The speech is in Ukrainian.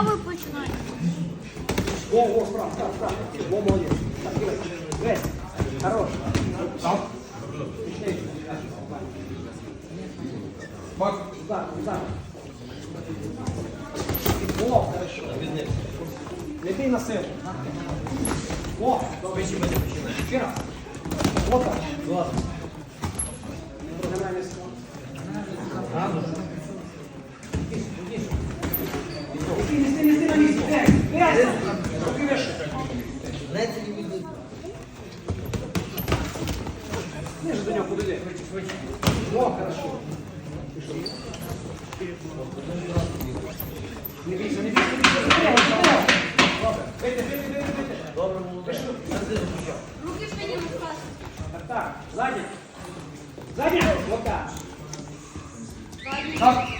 правою починай. Во, во, справа, справа, справа. Во, молодец. Так, Игорь, Жесть. Хорош. Пішли. Удар, удар. О, хорошо. Бий на силу. О, добре. Ще раз. Вот так. Нормально Ниже до нього подойди. О, хорошо. Не бійся, не бійся, не бійся. Вийди, вийди, вийди, вийди. Добре, молодець. Руки в спині розкласти. Так, так. Сзади. Вот так. Так.